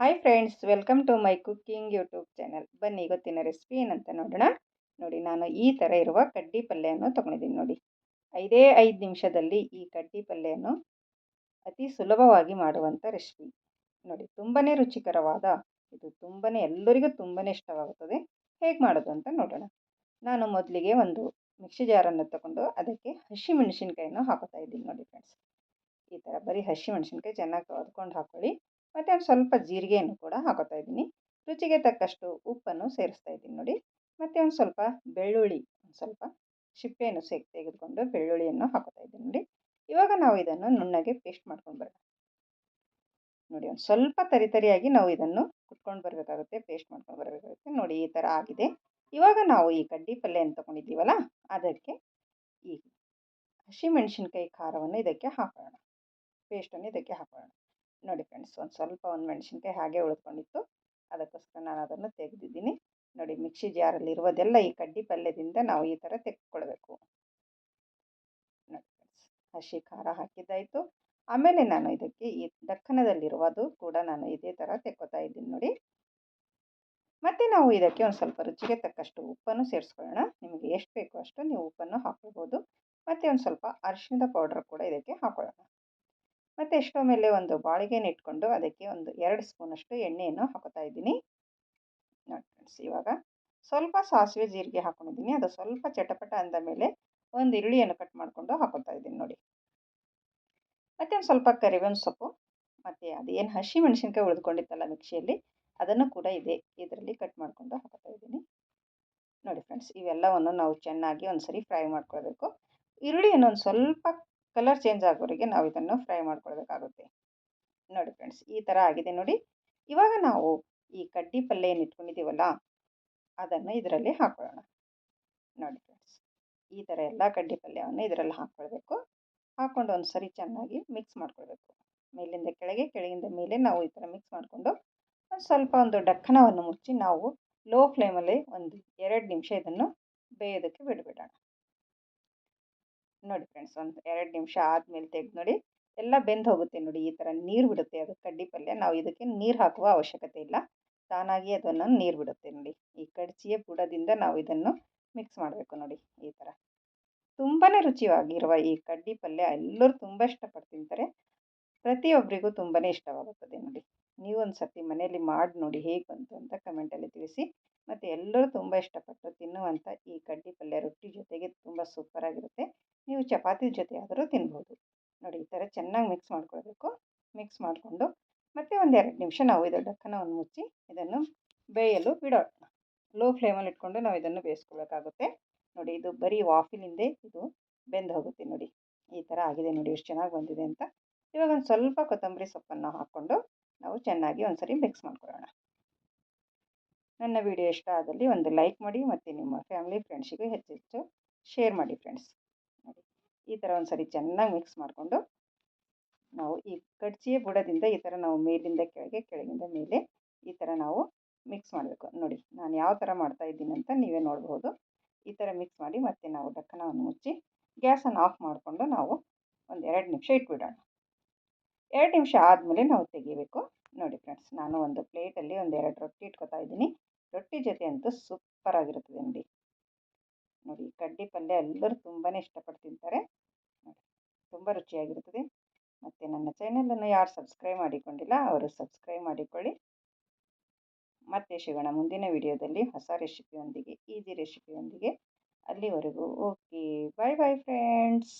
Hi friends welcome to my cooking YouTube channel ಬನ್ನಿ, ಇವತ್ತಿನ recipe ಏನಂತ ನೋಡೋಣ. ನೋಡಿ, ನಾನು ಈ ಥರ ಇರುವ ಕಡ್ಡಿ ಪಲ್ಯವನ್ನು ತೊಗೊಂಡಿದ್ದೀನಿ ನೋಡಿ. ಐದೇ ಐದು ನಿಮಿಷದಲ್ಲಿ ಈ ಕಡ್ಡಿ ಪಲ್ಯವನ್ನು ಅತಿ ಸುಲಭವಾಗಿ ಮಾಡುವಂಥ ರೆಸಿಪಿ ನೋಡಿ ತುಂಬಾ ರುಚಿಕರವಾದ, ಇದು ತುಂಬಾ ಎಲ್ಲರಿಗೂ ತುಂಬಾ ಇಷ್ಟವಾಗುತ್ತದೆ. ಹೇಗೆ ಮಾಡೋದು ಅಂತ ನೋಡೋಣ. ನಾನು ಮೊದಲಿಗೆ ಒಂದು ಮಿಕ್ಸಿ ಜಾರನ್ನು ತಗೊಂಡು ಅದಕ್ಕೆ ಹಸಿ ಮೆಣಸಿನ್ಕಾಯನ್ನು ಹಾಕೋತಾ ಇದ್ದೀನಿ ನೋಡಿ ಫ್ರೆಂಡ್ಸ್ ಈ ಥರ ಬರೀ ಹಸಿ ಮೆಣಸಿನ್ಕಾಯಿ ಚೆನ್ನಾಗಿ ಹೊದ್ಕೊಂಡು ಹಾಕ್ಕೊಳ್ಳಿ ಮತ್ತು ಒಂದು ಸ್ವಲ್ಪ ಜೀರಿಗೆಯನ್ನು ಕೂಡ ಹಾಕೋತಾ ಇದ್ದೀನಿ. ರುಚಿಗೆ ತಕ್ಕಷ್ಟು ಉಪ್ಪನ್ನು ಸೇರಿಸ್ತಾ ಇದ್ದೀನಿ ನೋಡಿ. ಮತ್ತು ಒಂದು ಸ್ವಲ್ಪ ಬೆಳ್ಳುಳ್ಳಿ, ಒಂದು ಸ್ವಲ್ಪ ಸಿಪ್ಪೆಯನ್ನು ಸೇಕ್ ತೆಗೆದುಕೊಂಡು ಬೆಳ್ಳುಳ್ಳಿಯನ್ನು ಹಾಕೋತಾ ಇದ್ದೀನಿ ನೋಡಿ. ಇವಾಗ ನಾವು ಇದನ್ನು ನುಣ್ಣಗೆ ಪೇಸ್ಟ್ ಮಾಡ್ಕೊಂಡು ಬರೋಣ. ನೋಡಿ ಒಂದು ಸ್ವಲ್ಪ ತರಿ ತರಿಯಾಗಿ ನಾವು ಇದನ್ನು ಕುಟ್ಕೊಂಡು ಬರಬೇಕಾಗುತ್ತೆ, ಪೇಸ್ಟ್ ಮಾಡ್ಕೊಂಡು ಬರಬೇಕಾಗುತ್ತೆ. ನೋಡಿ ಈ ಥರ ಆಗಿದೆ. ಇವಾಗ ನಾವು ಈ ಕಡ್ಡಿ ಪಲ್ಯ ಅಂತ ತೊಗೊಂಡಿದ್ದೀವಲ್ಲ, ಅದಕ್ಕೆ ಈ ಹಸಿಮೆಣಸಿನ್ಕಾಯಿ ಖಾರವನ್ನು ಇದಕ್ಕೆ ಹಾಕೋಣ ಪೇಸ್ಟನ್ನು ಇದಕ್ಕೆ ಹಾಕೋಣ ನೋಡಿ ಫ್ರೆಂಡ್ಸ್ ಒಂದು ಸ್ವಲ್ಪ ಒಂದು ಮೆಣಸಿನ್ಕಾಯಿ ಹಾಗೆ ಉಳ್ಕೊಂಡಿತ್ತು. ಅದಕ್ಕೋಸ್ಕರ ನಾನು ಅದನ್ನು ತೆಗೆದಿದ್ದೀನಿ. ನೋಡಿ ಮಿಕ್ಸಿ ಜಾರಲ್ಲಿ ಇರೋದೆಲ್ಲ ಈ ಕಡ್ಡಿ ಪಲ್ಯದಿಂದ ನಾವು ಈ ಥರ ತೆಗೆದುಕೊಳ್ಬೇಕು ನೋಡಿ ಫ್ರೆಂಡ್ಸ್ ಹಸಿ ಖಾರ ಹಾಕಿದ್ದಾಯಿತು. ಆಮೇಲೆ ನಾನು ಇದಕ್ಕೆ ಈ ದಕ್ಕನದಲ್ಲಿರುವುದು ಕೂಡ ನಾನು ಇದೇ ಥರ ತೆಕ್ಕೋತಾ ಇದ್ದೀನಿ ನೋಡಿ. ಮತ್ತು ನಾವು ಇದಕ್ಕೆ ಒಂದು ಸ್ವಲ್ಪ ರುಚಿಗೆ ತಕ್ಕಷ್ಟು ಉಪ್ಪನ್ನು ಸೇರಿಸ್ಕೊಳ್ಳೋಣ. ನಿಮಗೆ ಎಷ್ಟು ಬೇಕೋ ಅಷ್ಟು ನೀವು ಉಪ್ಪನ್ನು ಹಾಕ್ಕೊಳ್ಬೋದು. ಮತ್ತು ಒಂದು ಸ್ವಲ್ಪ ಅರಿಶಿಣದ ಪೌಡ್ರ್ ಕೂಡ ಇದಕ್ಕೆ ಹಾಕೊಳ್ಳೋಣ ಮತ್ತು ಎಷ್ಟೋ ಮೇಲೆ ಒಂದು ಬಾಳಿಗೆನ ಇಟ್ಕೊಂಡು ಅದಕ್ಕೆ ಒಂದು ಎರಡು ಸ್ಪೂನಷ್ಟು ಎಣ್ಣೆಯನ್ನು ಹಾಕೋತಾ ಇದ್ದೀನಿ. ನೋಡಿ ಫ್ರೆಂಡ್ಸ್, ಇವಾಗ ಸ್ವಲ್ಪ ಸಾಸಿವೆ ಜೀರಿಗೆ ಹಾಕೊಂಡಿದ್ದೀನಿ. ಅದು ಸ್ವಲ್ಪ ಚಟಪಟ ಅಂದ ಮೇಲೆ ಒಂದು ಈರುಳ್ಳಿಯನ್ನು ಕಟ್ ಮಾಡಿಕೊಂಡು ಹಾಕೋತಾ ಇದ್ದೀನಿ ನೋಡಿ. ಮತ್ತು ಒಂದು ಸ್ವಲ್ಪ ಕರಿಬೇವಿನ ಸೊಪ್ಪು, ಮತ್ತು ಅದೇನು ಹಸಿ ಮೆಣಸಿನ್ಕಾಯಿ ಉಳಿದುಕೊಂಡಿತ್ತಲ್ಲ ಮಿಕ್ಸಿಯಲ್ಲಿ, ಅದನ್ನು ಕೂಡ ಇದೆ. ಇದರಲ್ಲಿ ಕಟ್ ಮಾಡಿಕೊಂಡು ಹಾಕೋತಾ ಇದ್ದೀನಿ. ನೋಡಿ ಫ್ರೆಂಡ್ಸ್, ಇವೆಲ್ಲವನ್ನು ನಾವು ಚೆನ್ನಾಗಿ ಒಂದು ಸರಿ ಫ್ರೈ ಮಾಡ್ಕೊಳ್ಬೇಕು. ಈರುಳ್ಳಿಯನ್ನು ಒಂದು ಸ್ವಲ್ಪ ಕಲರ್ ಚೇಂಜ್ ಆಗೋರಿಗೆ ನಾವು ಇದನ್ನು ಫ್ರೈ ಮಾಡ್ಕೊಳ್ಬೇಕಾಗುತ್ತೆ. ನೋಡಿ ಫ್ರೆಂಡ್ಸ್ ಈ ಥರ ಆಗಿದೆ ನೋಡಿ. ಇವಾಗ ನಾವು ಈ ಕಡ್ಡಿ ಪಲ್ಯ ಏನು ಇಟ್ಕೊಂಡಿದ್ದೀವಲ್ಲ, ಅದನ್ನು ಇದರಲ್ಲಿ ಹಾಕೊಳ್ಳೋಣ. ನೋಡಿ ಫ್ರೆಂಡ್ಸ್ ಈ ಥರ ಎಲ್ಲ ಕಡ್ಡಿ ಪಲ್ಯವನ್ನು ಇದರಲ್ಲಿ ಹಾಕ್ಕೊಳ್ಬೇಕು. ಹಾಕ್ಕೊಂಡು ಒಂದು ಸರಿ ಚೆನ್ನಾಗಿ ಮಿಕ್ಸ್ ಮಾಡ್ಕೊಳ್ಬೇಕು. ಮೇಲಿಂದ ಕೆಳಗೆ, ಕೆಳಗಿಂದ ಮೇಲೆ ನಾವು ಈ ಥರ ಮಿಕ್ಸ್ ಮಾಡಿಕೊಂಡು ಒಂದು ಸ್ವಲ್ಪ ಒಂದು ಡಕ್ಕನವನ್ನು ಮುಚ್ಚಿ ನಾವು ಲೋ ಫ್ಲೇಮಲ್ಲಿ ಒಂದು ಎರಡು ನಿಮಿಷ ಇದನ್ನು ಬೇಯೋದಕ್ಕೆ ಬಿಡಬೇಡೋಣ. ನೋಡಿ ಫ್ರೆಂಡ್ಸ್ ಒಂದು ಎರಡು ನಿಮಿಷ ಆದಮೇಲೆ ತೆಗೆದು ನೋಡಿ, ಎಲ್ಲ ಬೆಂದು ಹೋಗುತ್ತೆ ನೋಡಿ ಈ ಥರ ನೀರು ಬಿಡುತ್ತೆ ಅದು ಕಡ್ಡಿ ಪಲ್ಯ ನಾವು ಇದಕ್ಕೆ ನೀರು ಹಾಕುವ ಅವಶ್ಯಕತೆ ಇಲ್ಲ. ತಾನಾಗಿ ಅದನ್ನು ನೀರು ಬಿಡುತ್ತೆ ನೋಡಿ. ಈ ಕಡ್ಚಿಯ ಬುಡದಿಂದ ನಾವು ಇದನ್ನು ಮಿಕ್ಸ್ ಮಾಡಬೇಕು ನೋಡಿ ಈ ಥರ ತುಂಬಾ ರುಚಿಯಾಗಿರುವ ಈ ಕಡ್ಡಿ ಪಲ್ಯ ಎಲ್ಲರೂ ತುಂಬ ಇಷ್ಟಪಟ್ಟು ತಿಂತಾರೆ ಪ್ರತಿಯೊಬ್ಬರಿಗೂ ತುಂಬಾ ಇಷ್ಟವಾಗುತ್ತದೆ ನೋಡಿ. ನೀವು ಒಂದು ಮನೆಯಲ್ಲಿ ಮಾಡಿ ನೋಡಿ ಹೇಗೆ ಬಂತು ಅಂತ ಕಮೆಂಟಲ್ಲಿ ತಿಳಿಸಿ. ಮತ್ತು ಎಲ್ಲರೂ ತುಂಬ ಇಷ್ಟಪಟ್ಟು ತಿನ್ನುವಂಥ ಈ ಕಡ್ಡಿ ಪಲ್ಯ ರೊಟ್ಟಿ ಜೊತೆಗೆ ತುಂಬ ಸೂಪರಾಗಿರುತ್ತೆ ನೀವು ಚಪಾತಿ ಜೊತೆ ಆದರೂ ತಿನ್ಬೋದು. ನೋಡಿ, ಈ ಥರ ಚೆನ್ನಾಗಿ ಮಿಕ್ಸ್ ಮಾಡ್ಕೊಳ್ಬೇಕು. ಮಿಕ್ಸ್ ಮಾಡಿಕೊಂಡು ಮತ್ತೆ ಒಂದು ಎರಡು ನಿಮಿಷ ನಾವು ಇದು ಡಕ್ಕನವನ್ನು ಮುಚ್ಚಿ ಇದನ್ನು ಬೇಯಲು ಬಿಡೋಣ. ಲೋ ಫ್ಲೇಮಲ್ಲಿ ಇಟ್ಕೊಂಡು ನಾವು ಇದನ್ನು ಬೇಯಿಸ್ಕೊಳ್ಬೇಕಾಗುತ್ತೆ. ನೋಡಿ, ಇದು ಬರೀ ವಾಫಿಲಿಂದೆ ಇದು ಬೆಂದು ಹೋಗುತ್ತೆ ನೋಡಿ. ಈ ಥರ ಆಗಿದೆ ನೋಡಿ, ಎಷ್ಟು ಚೆನ್ನಾಗಿ ಬಂದಿದೆ ಅಂತ. ಇವಾಗ ಒಂದು ಸ್ವಲ್ಪ ಕೊತ್ತಂಬರಿ ಸೊಪ್ಪನ್ನು ಹಾಕ್ಕೊಂಡು ನಾವು ಚೆನ್ನಾಗಿ ಒಂದು ಸರಿ ಮಿಕ್ಸ್ ಮಾಡ್ಕೊಳ್ಳೋಣ. ನನ್ನ ವಿಡಿಯೋ ಇಷ್ಟ ಆದಲ್ಲಿ ಒಂದು ಲೈಕ್ ಮಾಡಿ ಮತ್ತು ನಿಮ್ಮ ಫ್ಯಾಮಿಲಿ ಫ್ರೆಂಡ್ಸಿಗೂ ಹೆಚ್ಚು ಹೆಚ್ಚು ಶೇರ್ ಮಾಡಿ ಫ್ರೆಂಡ್ಸ್ ಈ ಥರ ಒಂದು ಸರಿ ಚೆನ್ನಾಗಿ ಮಿಕ್ಸ್ ಮಾಡಿಕೊಂಡು ನಾವು ಈ ಕಡ್ಚಿಯ ಬುಡದಿಂದ ಈ ಥರ ನಾವು ಮೇಲಿಂದ ಕೆಳಗೆ, ಕೆಳಗಿಂದ ಮೇಲೆ ಈ ಥರ ನಾವು ಮಿಕ್ಸ್ ಮಾಡಬೇಕು. ನೋಡಿ, ನಾನು ಯಾವ ಥರ ಮಾಡ್ತಾ ಇದ್ದೀನಿ ಅಂತ ನೀವೇ ನೋಡ್ಬೋದು. ಈ ಥರ ಮಿಕ್ಸ್ ಮಾಡಿ ಮತ್ತೆ ನಾವು ಡಕ್ಕನವನ್ನು ಮುಚ್ಚಿ ಗ್ಯಾಸನ್ನು ಆಫ್ ಮಾಡಿಕೊಂಡು ನಾವು ಒಂದು ಎರಡು ನಿಮಿಷ ಇಟ್ಬಿಡೋಣ. ಎರಡು ನಿಮಿಷ ಆದಮೇಲೆ ನಾವು ತೆಗಿಬೇಕು. ನೋಡಿ ಫ್ರೆಂಡ್ಸ್ ನಾನು ಒಂದು ಪ್ಲೇಟಲ್ಲಿ ಒಂದು ಎರಡು ರೊಟ್ಟಿ ಇಟ್ಕೊತಾ ಇದ್ದೀನಿ. ರೊಟ್ಟಿ ಜೊತೆ ಅಂತೂ ಸೂಪರಾಗಿರುತ್ತದೆ ನೋಡಿ. ನೋಡಿ ಕಡ್ಡಿ ಪಲ್ಯ ಎಲ್ಲರೂ ತುಂಬಾ ಇಷ್ಟಪಟ್ಟು ತಿಂತಾರೆ. ನೋಡಿ, ತುಂಬ ರುಚಿಯಾಗಿರುತ್ತದೆ. ಮತ್ತು ನನ್ನ ಚಾನಲನ್ನು ಯಾರು ಸಬ್ಸ್ಕ್ರೈಬ್ ಮಾಡಿಕೊಂಡಿಲ್ಲ, ಅವರು ಸಬ್ಸ್ಕ್ರೈಬ್ ಮಾಡಿಕೊಳ್ಳಿ. ಮತ್ತೆ ಸಿಗೋಣ ಮುಂದಿನ ವಿಡಿಯೋದಲ್ಲಿ ಹೊಸ ರೆಸಿಪಿಯೊಂದಿಗೆ ಈಸಿ ರೆಸಿಪಿಯೊಂದಿಗೆ ಅಲ್ಲಿವರೆಗೂ ಓಕೆ ಬಾಯ್ ಬಾಯ್ ಫ್ರೆಂಡ್ಸ್